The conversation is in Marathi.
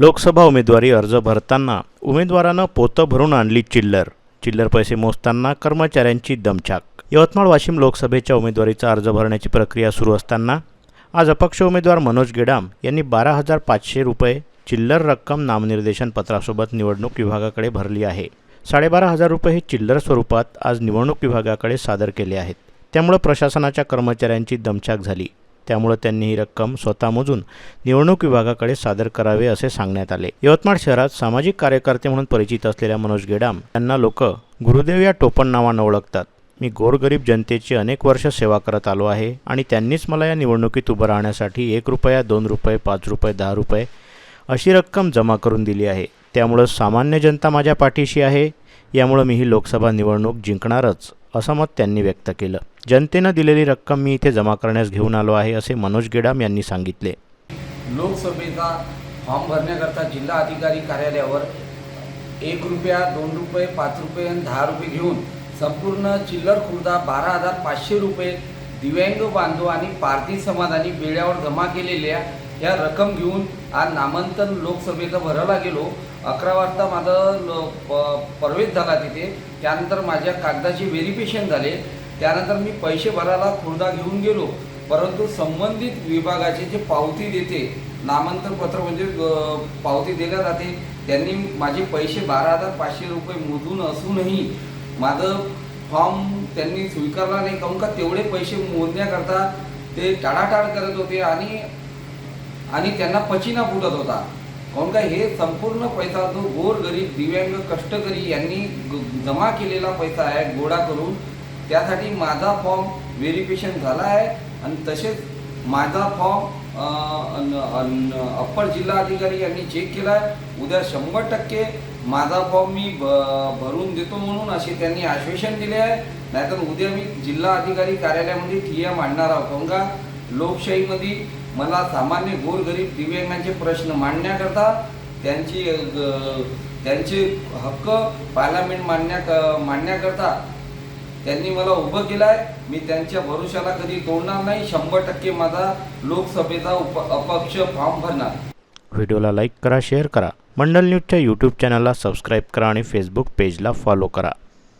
लोकसभा उमेदवारी अर्ज भरताना उमेदवारानं पोतं भरून आणली चिल्लर. चिल्लर पैसे मोजताना कर्मचाऱ्यांची दमछाक. यवतमाळ वाशिम लोकसभेच्या उमेदवारीचा अर्ज भरण्याची प्रक्रिया सुरू असताना आज अपक्ष उमेदवार मनोज गेडाम यांनी बारा हजार पाचशे रुपये चिल्लर रक्कम नामनिर्देशन पत्रासोबत निवडणूक विभागाकडे भरली आहे. साडेबारा हजार रुपये हे चिल्लर स्वरूपात आज निवडणूक विभागाकडे सादर केले आहेत. त्यामुळं प्रशासनाच्या कर्मचाऱ्यांची दमछाक झाली. त्यामुळं त्यांनी ही रक्कम स्वतः मोजून निवडणूक विभागाकडे सादर करावे असे सांगण्यात आले. यवतमाळ शहरात सामाजिक कार्यकर्ते म्हणून परिचित असलेल्या मनोज गेडाम यांना लोक गुरुदेव या टोपण नावानं ओळखतात. मी गोरगरीब जनतेची अनेक वर्ष सेवा करत आलो आहे आणि त्यांनीच मला या निवडणुकीत उभं राहण्यासाठी एक रुपया दोन रुपये पाच रुपये दहा रुपये अशी रक्कम जमा करून दिली आहे. त्यामुळं सामान्य जनता माझ्या पाठीशी आहे. यामुळं मी ही लोकसभा निवडणूक जिंकणारच असं मत त्यांनी व्यक्त केलं. जनतेनं दिलेली रक्कम मी इथे जमा करण्यास घेऊन आलो आहे असे मनोज गेडाम यांनी सांगितले. लोकसभेचा फॉर्म भरण्याकरता जिल्हा अधिकारी कार्यालयावर एक रुपया दोन रुपये पाच रुपये आणि दहा रुपये घेऊन संपूर्ण चिल्लर खुर्दा बारा हजार पाचशे रुपये दिव्यांग बांधव आणि पारधी समाजाने बेड्यावर जमा केलेल्या या रक्कम घेऊन आज नामांकन लोकसभेचं भरायला गेलो. अकरा वाजता माझं ल- प- प्रवेश झाला तिथे. त्यानंतर माझ्या कागदाचे व्हेरिफिकेशन झाले. त्यानंतर मी पैसे भरायला खुर्दा घेऊन गेलो. परंतु संबंधित विभागाचे जे पावती देते नामांतरपत्र म्हणजे पावती दिल्या जाते त्यांनी माझे पैसे बारा हजार पाचशे रुपये मोजून असूनही माझं फॉर्म त्यांनी स्वीकारला नाही. काहून का तेवढे पैसे मोजण्याकरता ते टाळाटाळ करत होते आणि आणि त्यांना पचिना फुटत होता. काहून का हे संपूर्ण पैसा जो गोर गरीब दिव्यांग कष्टकरी यांनी जमा केलेला पैसा आहे गोळा करून त्यासाठी माझा फॉर्म व्हेरिफिकेशन झाला आहे आणि तसेच माझा फॉर्म अप्पर जिल्हा अधिकारी यांनी चेक केला आहे उद्या शंभर टक्के माझा फॉर्म मी भ भरून देतो म्हणून असे त्यांनी आश्वासन दिले आहे. नाहीतर उद्या मी जिल्हा अधिकारी कार्यालयामध्ये ठिया मांडणार आहोत. काहून का? लोकशाहीमध्ये मला सामान्य गोरगरीब दिव्यांगांचे प्रश्न मांडण्याकरता त्यांची त्यांचे हक्क पार्लमेंट मांडण्या मांडण्याकरता त्यांनी मला उभं केलं आहे मी त्यांच्या भरोशाला कधी तोडणार नाही. शंभर टक्के माझा लोकसभेचा उप अपक्ष फॉर्म भरणार. व्हिडिओला लाईक करा शेअर करा. मंडल न्यूजच्या यूट्यूब चॅनलला सबस्क्राईब करा आणि फेसबुक पेजला फॉलो करा.